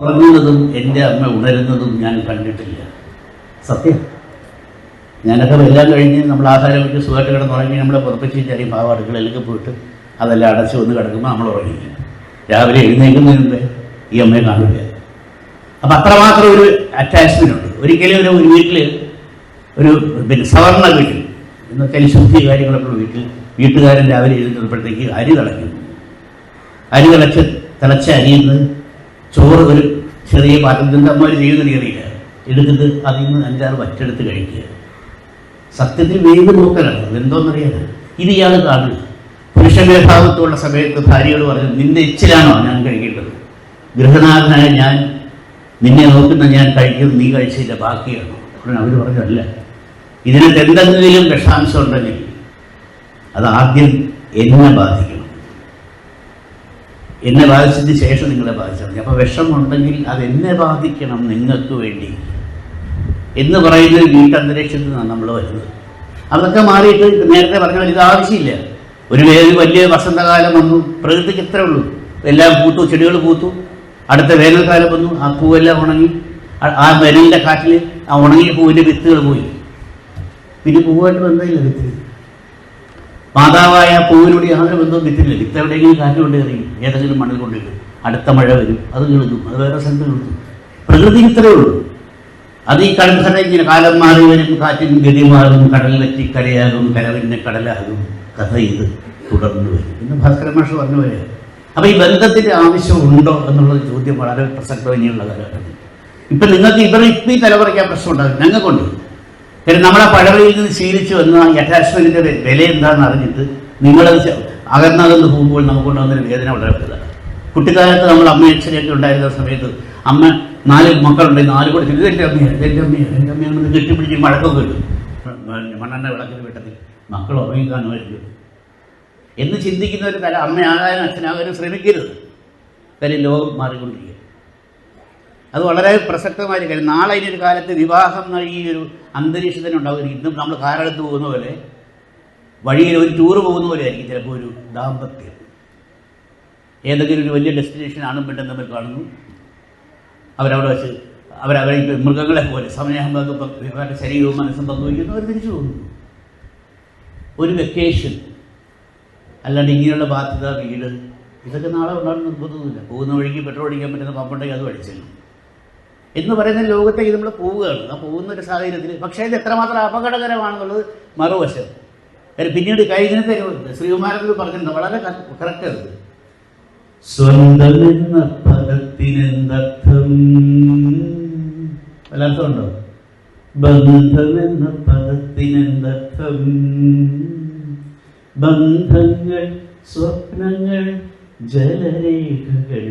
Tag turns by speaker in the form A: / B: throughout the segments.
A: ഉറങ്ങുന്നതും എന്റെ അമ്മ ഉണരുന്നതും ഞാൻ കണ്ടിട്ടില്ല. സത്യം. ഞാനൊക്കെ എല്ലാം കഴിഞ്ഞ് നമ്മൾ ആഹാരം വെച്ച് സുഖമായിട്ട് കിടന്നുറങ്ങി നമ്മളെ പുറപ്പിച്ച് ചെറിയ ഭാവം അടുക്കളയിലേക്ക് പോയിട്ട് അതെല്ലാം അടച്ചു വന്ന് കിടക്കുമ്പോൾ നമ്മൾ ഉറങ്ങി രാവിലെ എഴുന്നേൽക്കുന്നതിന് ഈ അമ്മയെ കാണില്ല അപ്പം അത്രമാത്രം ഒരു അറ്റാച്ച്മെന്റ് ഉണ്ട്. ഒരിക്കലും ഒരു ഒരു വീട്ടിൽ ഒരു പിന്നെ സവർണ വീട്ടിൽ എന്ന് വെച്ചാൽ ശുദ്ധി കാര്യങ്ങളൊക്കെ വീട്ടിൽ വീട്ടുകാരൻ രാവിലെ എഴുന്നേൽക്കുമ്പോഴത്തേക്ക് അരി തിളയ്ക്കുന്നു. അരി തിളച്ച് തിളച്ച അരിയിൽ നിന്ന് ചോറ് ഒരു ചെറിയ പാത്രത്തിന്റെ അമ്മ ചെയ്യുന്ന അറിയില്ല എടുത്തിട്ട് അതിൽ നിന്ന് അഞ്ചാറ് വറ്റെടുത്ത് കഴിക്കുക. സത്യത്തിൽ വേവ് നോക്കലാണ്. എന്തോന്നറിയാൻ ഇത് ഇയാൾ കാണുക മേധാവിത്വമുള്ള സമയത്ത് ഭാര്യയോട് പറഞ്ഞു നിന്റെ ഇച്ചിലാണോ ഞാൻ കഴിക്കേണ്ടത്? ഗൃഹനാഥനായ ഞാൻ നിന്നെ നോക്കുന്ന ഞാൻ കഴിക്കുന്നത് നീ കഴിച്ചില്ല ബാക്കിയാണോ? അവർ പറഞ്ഞു അല്ല. ഇതിനകത്ത് എന്തെങ്കിലും വിഷാംശം ഉണ്ടെങ്കിൽ അത് ആദ്യം എന്നെ ബാധിക്കണം എന്നെ ബാധിച്ചതിന് ശേഷം നിങ്ങളെ ബാധിച്ചാൽ മതി അപ്പോൾ വിഷമുണ്ടെങ്കിൽ അത് എന്നെ ബാധിക്കണം നിങ്ങൾക്ക് വേണ്ടി. എന്ന് പറയുന്ന ഒരു വീട്ടന്തരീക്ഷത്തിൽ നിന്നാണ് നമ്മൾ വരുന്നത്. അതൊക്കെ മാറിയിട്ട് നേരത്തെ പറഞ്ഞ വലിയ ആവശ്യമില്ല. ഒരു വേനൽ വലിയ വസന്തകാലം വന്നു പ്രകൃതിക്ക് ഇത്രേ ഉള്ളൂ. എല്ലാം പൂത്തു ചെടികൾ പൂത്തു. അടുത്ത വേനൽക്കാലം വന്നു ആ പൂവെല്ലാം ഉണങ്ങി. ആ- ആ വേനലിന്റെ കാറ്റിൽ ആ ഉണങ്ങിയ പൂവിന്റെ വിത്തുകൾ പോയി. പിന്നെ പൂവായിട്ട് ബന്ധമില്ല വിത്തിന് മാതാവായ പൂവിനോട് യാതൊരു ബന്ധവും വിത്തില്ല വിത്ത് എവിടെയെങ്കിലും കാറ്റ് കൊണ്ട് എറിയും ഏതെങ്കിലും മണ്ണിൽ കൊണ്ടിടും അടുത്ത മഴ വരും. അത് കിളുക്കും അത് വേറെ സ്ഥലത്ത് കിളുക്കും പ്രകൃതി ഇത്രയേ ഉള്ളൂ. അത് ഈ കടൽ ഇങ്ങനെ കാലം മാറി വരും കാറ്റിൻ ഗതി മാറും വെറ്റി കരയാകും കരവിന്നെ കടലാകും. കഥ ഇത് തുടർന്നു വരും. എന്ന് ഭാസ്കര മാഷ് പറഞ്ഞു വരിക അപ്പൊ ഈ ബന്ധത്തിന്റെ ആവശ്യമുണ്ടോ എന്നുള്ള ചോദ്യം വളരെ പ്രസക്തമായുള്ള കാലഘട്ടത്തിൽ. ഇപ്പൊ നിങ്ങൾക്ക് ഇവർ ഇപ്പം ഈ തലമുറയ്ക്ക് ആ പ്രശ്നം ഉണ്ടാകും ഞങ്ങൾക്കുണ്ട്. കാര്യം നമ്മളെ പഴവയിൽ നിന്ന് ശീലിച്ചു വന്ന അറ്റാച്ച്മെന്റിന്റെ വില എന്താണെന്ന് അറിഞ്ഞിട്ട് നിങ്ങളത് അകന്നകന്ന് പോകുമ്പോൾ നമുക്കുണ്ടാകുന്ന വേദന വളരെ വലുതാണ്. കുട്ടിക്കാലത്ത് നമ്മൾ അമ്മ അച്ഛനെയൊക്കെ ഉണ്ടായിരുന്ന സമയത്ത് അമ്മ നാല് മക്കളുണ്ട് നാല് കൂടെ എന്റെ അമ്മയാണ് എന്റെ അമ്മയാണ് എന്റെ അമ്മയാണെന്ന് കെട്ടിപ്പിടിച്ച് മഴക്കൊക്കെ കിട്ടും. മണ്ണെണ്ണ വിളക്കിന് വെട്ടത്തിൽ. മക്കൾ ഉറങ്ങിക്കാണുമായിരിക്കും എന്ന് ചിന്തിക്കുന്ന ഒരു തല അമ്മയാകാനും അച്ഛനാകാനും ശ്രമിക്കരുത്. കാര്യം ലോകം മാറിക്കൊണ്ടിരിക്കുക അത് വളരെ പ്രസക്തമായ കാര്യം. നാളെ ഇനി ഒരു കാലത്ത് വിവാഹം ഈ ഒരു അന്തരീക്ഷത്തിന് ഉണ്ടാവും. ഇന്നും നമ്മൾ കാറെടുത്ത് പോകുന്ന പോലെ വഴിയിൽ ഒരു ടൂറ് പോകുന്ന പോലെ ആയിരിക്കും ചിലപ്പോൾ ഒരു ദാമ്പത്യം. ഏതെങ്കിലും ഒരു വലിയ ഡെസ്റ്റിനേഷൻ ആണും പെണ്ണും നമ്മൾ കാണുന്നു. അവരവിടെ വെച്ച് അവരവരെ മൃഗങ്ങളെ പോലെ സമയം അവരുടെ ശരീരവും മനസ്സും പങ്കുവയ്ക്കുന്നു. അവർ തിരിച്ചു പോകുന്നു. ഒരു വെക്കേഷൻ അല്ലാണ്ട് ഇങ്ങനെയുള്ള ബാധ്യത വീട് ഇതൊക്കെ നാളെ ഉണ്ടാകുന്ന നിർബന്ധമൊന്നുമില്ല പോകുന്ന വഴിക്ക് പെട്രോൾ അടിക്കാൻ പറ്റുന്ന പമ്പുണ്ടെങ്കിൽ അത് അടിച്ചല്ലോ എന്ന് പറയുന്ന ലോകത്തേക്ക് നമ്മൾ പോവുകയാണ്. ആ പോകുന്ന ഒരു സാഹചര്യത്തിൽ പക്ഷേ ഇത് എത്രമാത്രം അപകടകരമാണെന്നുള്ളത് മറുവശം. പിന്നീട് കഴിഞ്ഞത്തെ ശ്രീകുമാരത്തിൽ പറഞ്ഞിട്ടുണ്ട്. വളരെ കറക്റ്റ് അത് സ്വന്തം എന്ന പദത്തിനെന്തർത്ഥം വല്ലാർത്ഥമുണ്ടോ ബന്ധം എന്ന പദത്തിനെന്തർത്ഥം ബന്ധങ്ങൾ സ്വപ്നങ്ങൾ ജലരേഖകൾ.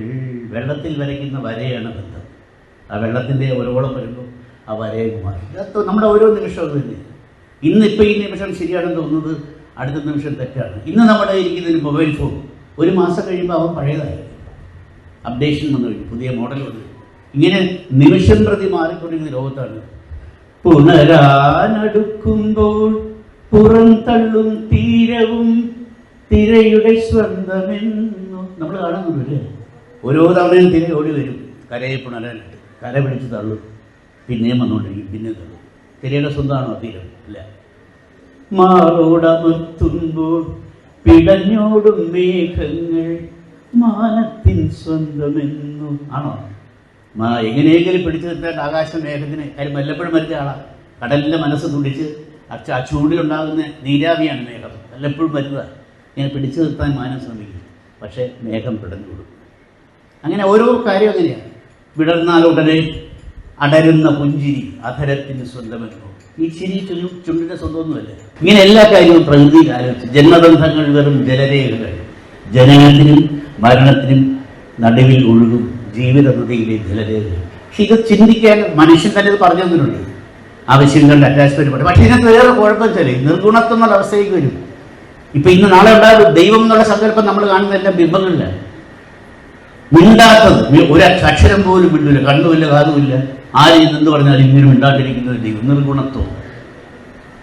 A: വെള്ളത്തിൽ വരയ്ക്കുന്ന വരയാണ് ബന്ധം. ആ വെള്ളത്തിന്റെ ഒരോളം വരുമ്പോൾ ആ വരയും മാറി. അത് നമ്മുടെ ഓരോ നിമിഷവും തന്നെ. ഇന്നിപ്പോൾ ഈ നിമിഷം ശരിയാണെന്ന് തോന്നുന്നത് അടുത്ത നിമിഷം തെറ്റാണ്. ഇന്ന് നമ്മുടെ ഇരിക്കുന്ന ഒരു മൊബൈൽ ഫോൺ. ഒരു മാസം കഴിയുമ്പോൾ അവൻ പഴയതായി. അപ്ഡേഷൻ വന്നു കഴിഞ്ഞു പുതിയ മോഡൽ വന്നു. ഇങ്ങനെ നിമിഷം പ്രതി മാറിക്കൊണ്ടിരിക്കുന്ന ലോകത്താണ്. പുനരാനടുക്കുമ്പോൾ പുറം തള്ളും തീരവും തിരയുടെ സ്വന്തമെന്നു. നമ്മൾ കാണുന്നുണ്ടല്ലേ? ഓരോ തവണയും തിര ഓടി വരും കരയെ പുണരാനായിട്ട്. കര പിടിച്ച് തള്ളും. പിന്നെയും വന്നുകൊണ്ടിരിക്കും പിന്നെ തള്ളും. തിരയുടെ സ്വന്തമാണോ തീരം? അല്ല. മാറോടമർത്തുമ്പോൾ പിടഞ്ഞോടും മേഘങ്ങൾ മാനത്തിൻ സ്വന്തമെന്നു. ആണോ? മാ എങ്ങനെയെങ്കിലും പിടിച്ചു നിർത്തേണ്ട ആകാശ മേഘത്തിന്. കാര്യം വല്ലപ്പോഴും മരിച്ച ആളാണ് കടലിന്റെ മനസ്സ് തുടിച്ച് അച്ഛ ചൂടിലുണ്ടാകുന്ന നീരാവിയാണ് മേഘം. വല്ലപ്പോഴും വരുന്നതാണ് ഇങ്ങനെ പിടിച്ചു നിർത്താൻ മാനം ശ്രമിക്കും. പക്ഷേ മേഘം പിടഞ്ഞു കൊടുക്കും അങ്ങനെ ഓരോ കാര്യം അങ്ങനെയാണ് വിടർന്നാൽ ഉടനെ അടരുന്ന പുഞ്ചിരി അധരത്തിന് സ്വന്തമല്ലോ ഈ ചിരി ചുരു ചുണ്ടിന്റെ സ്വന്തമൊന്നുമല്ല. ഇങ്ങനെ എല്ലാ കാര്യവും പ്രകൃതിയിൽ ആലോചിച്ച് ജന്മബന്ധങ്ങൾ വെറും ജലരേഖകൾ. ജനനത്തിനും മരണത്തിനും നടുവിൽ ഒഴുകും ജീവിത നദിയിലെ ജലരേഖകൾ. പക്ഷെ ഇത് ചിന്തിക്കാൻ മനുഷ്യൻ തന്നെ ഇത് പറഞ്ഞു തന്നിട്ടുണ്ട്. ആവശ്യങ്ങളുടെ അറ്റാച്ച്മെന്റ് പോലെ പക്ഷേ ഇതിനകത്ത് വേറെ കുഴപ്പം ചില നിർഗുണത്വം എന്നുള്ള അവസ്ഥയിലേക്ക് വരും. ഇപ്പൊ ഇന്ന് നാളെ ഉണ്ടാകും ദൈവം എന്നുള്ള സങ്കല്പം നമ്മൾ കാണുന്ന എല്ലാം ബിംബങ്ങളിലാണ്. മിണ്ടാത്തത്. ഒരു അക്ഷരം പോലും മിണ്ടില്ല കണ്ണുമില്ല കാതുമില്ല. ആരും എന്ന് പറഞ്ഞാൽ ഇങ്ങനെ മിണ്ടാണ്ടിരിക്കുന്നത് ദൈവം. നിർഗുണത്വം.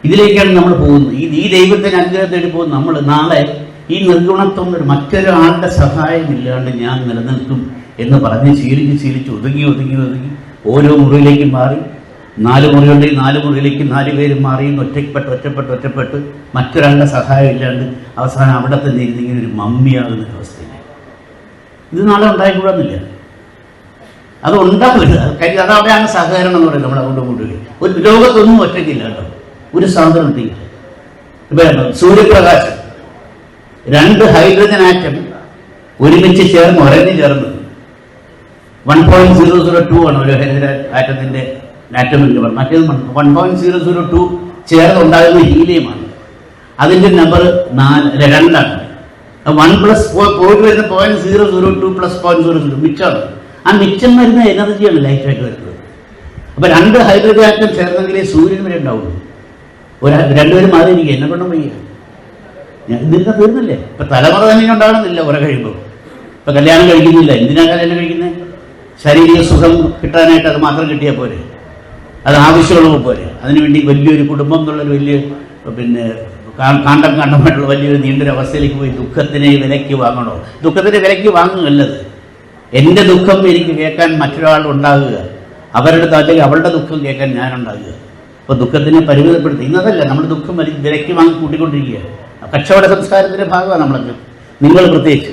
A: ഇതിലേക്കാണ് നമ്മൾ പോകുന്നത്. ഈ ഈ ദൈവത്തിന് അനുഗ്രഹം തേടി പോകുന്ന നമ്മൾ. നാളെ ഈ നിർഗുണത്വം മറ്റൊരാളുടെ സഹായമില്ലാണ്ട് ഞാൻ നിലനിൽക്കും എന്ന് പറഞ്ഞ് ശീലിച്ച് ശീലിച്ച് ഒതുങ്ങി ഒതുങ്ങി ഒതുങ്ങി ഓരോ മുറിയിലേക്കും മാറി. നാല് മുറിയുണ്ടെങ്കിൽ നാല് മുറിയിലേക്ക് നാല് പേര് മാറി ഒറ്റപ്പെട്ട് ഒറ്റപ്പെട്ട് ഒറ്റപ്പെട്ട് മറ്റൊരാളുടെ സഹായം ഇല്ലാണ്ട് അവസാനം അവിടെ തന്നെ ഇരുന്നിങ്ങനെ ഒരു മമ്മിയാകുന്ന അവസ്ഥയില്ല ഇത് നാളെ ഉണ്ടായിക്കൂടാന്നില്ല. അത് ഉണ്ടാവില്ല. കാര്യം അതവിടെയാണ് സഹകരണം എന്ന് പറയുന്നത് നമ്മൾ അങ്ങോട്ടും ഇങ്ങോട്ടും ഒരു ലോകത്തൊന്നും ഒറ്റയ്ക്കില്ല കേട്ടോ. ഒരു സ്വാതന്ത്ര്യത്തില്ല ഇപ്പം സൂര്യപ്രകാശം. രണ്ട് ഹൈഡ്രജൻ ആറ്റം ഒരുമിച്ച് ചേർന്ന് ഒരഞ്ഞു ചേർന്ന്. One point zero zero two ആണ് ഒരു ഹൈഡ്രജൻ ആറ്റത്തിന്റെ ആറ്റം എന്ന് പറയുന്നത് മറ്റേത് one point zero zero two ചേർന്ന് ഉണ്ടാകുന്ന ഹീലിയമാണ് അതിന്റെ നമ്പർ നാല് രണ്ടാണ്. വൺ പ്ലസ് പോയിട്ട് വരുന്ന point zero zero two plus point zero zero മിച്ചമാണ്. ആ മിച്ചം വരുന്ന എനർജിയാണ് ലൈറ്റായിട്ട് വരുന്നത്. അപ്പൊ രണ്ട് ഹൈഡ്രജൻ ആറ്റം ചേർന്നെങ്കിലേ സൂര്യൻ വരെ ഉണ്ടാവുള്ളൂ. ഒരു രണ്ടുപേരും മാറി എനിക്ക് എന്നെ കൊണ്ടും വയ്യ. ഞാൻ ഇതിന്റെ തീർന്നില്ലേ? ഇപ്പൊ തലമുറ തന്നെ ഉണ്ടാകണമെന്നില്ല കുറെ കഴിയുമ്പോൾ ഇപ്പൊ കല്യാണം കഴിക്കുന്നില്ല. എന്തിനാ കല്യാണം കഴിക്കുന്നത് ശാരീരിക സുഖം കിട്ടാനായിട്ട് അത് മാത്രം കിട്ടിയാൽ പോരെ. അത് ആവശ്യമുള്ളപ്പോൾ പോരെ. അതിനുവേണ്ടി വലിയൊരു കുടുംബം എന്നുള്ളൊരു വലിയ പിന്നെ കാണ്ടം കാണ്ടമായിട്ടുള്ള വലിയൊരു നീണ്ടൊരു അവസ്ഥയിലേക്ക് പോയി. ദുഃഖത്തിനെ വിലയ്ക്ക് വാങ്ങണോ? ദുഃഖത്തിനെ വിലയ്ക്ക് വാങ്ങുകയല്ലത്. എന്റെ ദുഃഖം എനിക്ക് കേൾക്കാൻ മറ്റൊരാൾ ഉണ്ടാകുക. അവരുടെ അല്ലെങ്കിൽ അവളുടെ ദുഃഖം കേൾക്കാൻ ഞാൻ ഉണ്ടാകുക. അപ്പോൾ ദുഃഖത്തിനെ പരിമിതപ്പെടുത്തി. ഇന്നതല്ല നമ്മൾ ദുഃഖം വലി- വിലയ്ക്ക് വാങ്ങി കൂട്ടിക്കൊണ്ടിരിക്കുക കച്ചവട സംസ്കാരത്തിന്റെ ഭാഗമാണ് നമ്മളൊക്കെ നിങ്ങൾ പ്രത്യേകിച്ച്.